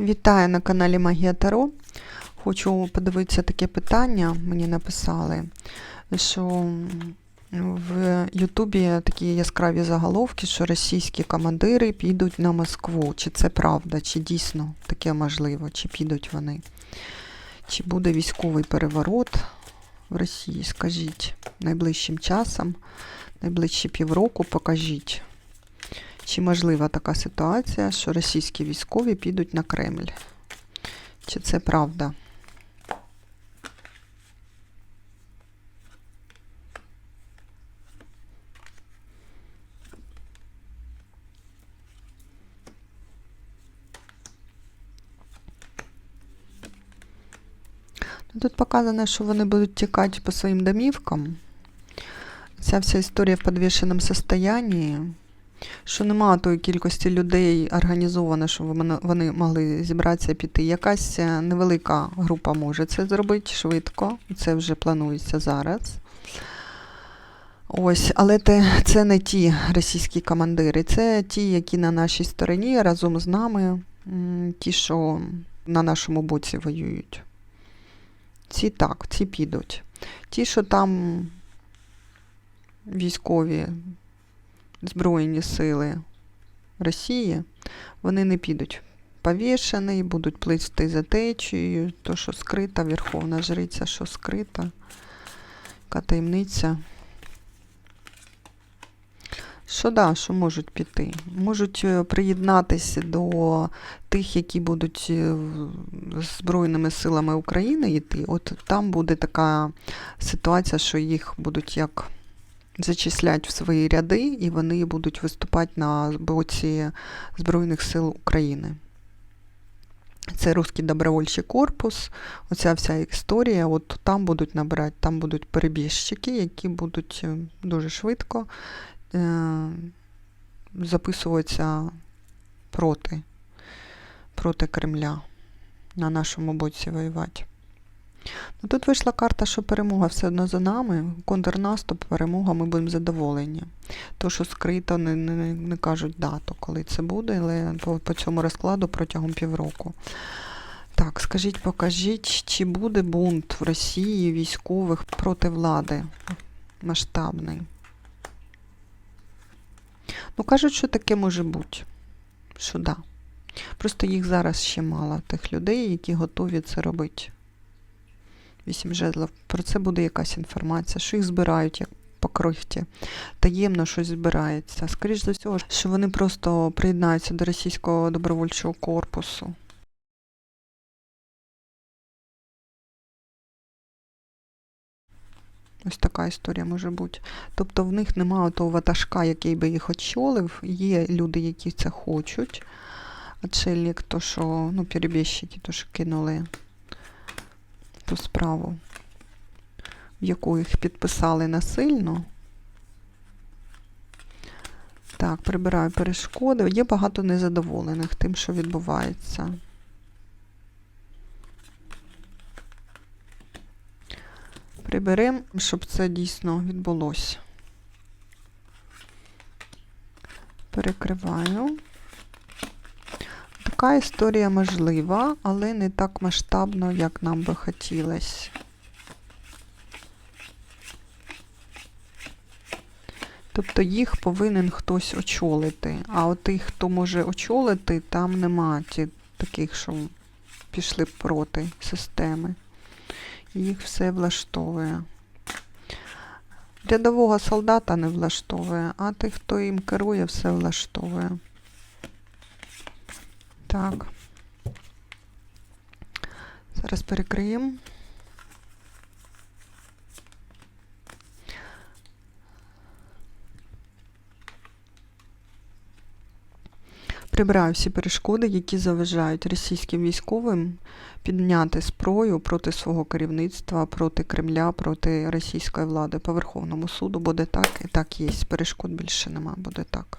Вітаю на каналі Магія Таро. Хочу подивитися таке питання. Мені написали, що в Ютубі такі яскраві заголовки, що російські командири підуть на Москву. Чи це правда, чи дійсно таке можливо, чи підуть вони? Чи буде військовий переворот в Росії? Скажіть найближчим часом, найближчі півроку покажіть. Чи можлива така ситуація, що російські військові підуть на Кремль? Чи це правда? Ну, Тут показано, що вони будуть тікати по своїм домівкам. Ця вся історія в підвішеному состоянні що немає тої кількості людей організовано, щоб вони- вони могли зібратися піти. Якась е, невелика група може це зробити швидко, це вже планується зараз. Ось, але те, це не ті російські командири, це ті, які на нашій стороні разом з нами, ті, що на нашому боці воюють. Ці так, ці підуть. Ті, що там військові Збройні сили Росії, вони не підуть повішені, будуть плисти за течією, то, що скрита, Верховна Жриця, що скрита, яка таємниця. Що да, що можуть піти? Можуть е, приєднатися до тих, які будуть е, Збройними силами України йти. От там буде така ситуація, що їх будуть як зачислять в свої ряди, і вони будуть виступати на боці Збройних сил України. Це Руський добровольчий корпус, оця вся історія, от там будуть набирати, там будуть перебіжчики, які будуть е, дуже швидко е, записуватися проти, проти Кремля, на нашому боці воювати. Ну, тут вийшла карта, що перемога все одно за нами. Контрнаступ, перемога, ми будемо задоволені. То, що скрито, не, не, не кажуть дату, коли це буде, але по, по цьому розкладу протягом півроку. Так, скажіть, покажіть, чи буде бунт в Росії військових проти влади масштабний? Ну, кажуть, що таке може бути. Що да. Просто їх зараз ще мало, тих людей, які готові це робити. Вісім жезлів. Про це буде якась інформація, що їх збирають як по крихті. Таємно щось збирається. Скоріше за всього, що вони просто приєднаються до російського добровольчого корпусу. Ось така історія може бути. Тобто в них немає того ватажка, який би їх очолив. Є люди, які це хочуть. Отшельник, то що, ну, перебіжчики, то що кинули ту справу, в яку їх підписали насильно. Так, прибираю перешкоди. Є багато незадоволених тим, що відбувається. Приберемо, щоб це дійсно відбулося. Перекриваю. Така історія можлива, але не так масштабно, як нам би хотілося. Тобто їх повинен хтось очолити. А от тих, хто може очолити, там нема ті, таких, що пішли проти системи. Їх все влаштовує. Рядового солдата не влаштовує, а тих, хто їм керує, все влаштовує. Так. Зараз перекриємо. Прибираю всі перешкоди, які заважають російським військовим підняти зброю проти свого керівництва, проти Кремля, проти російської влади. По Верховному суду буде так і так є. Перешкод більше нема, буде так.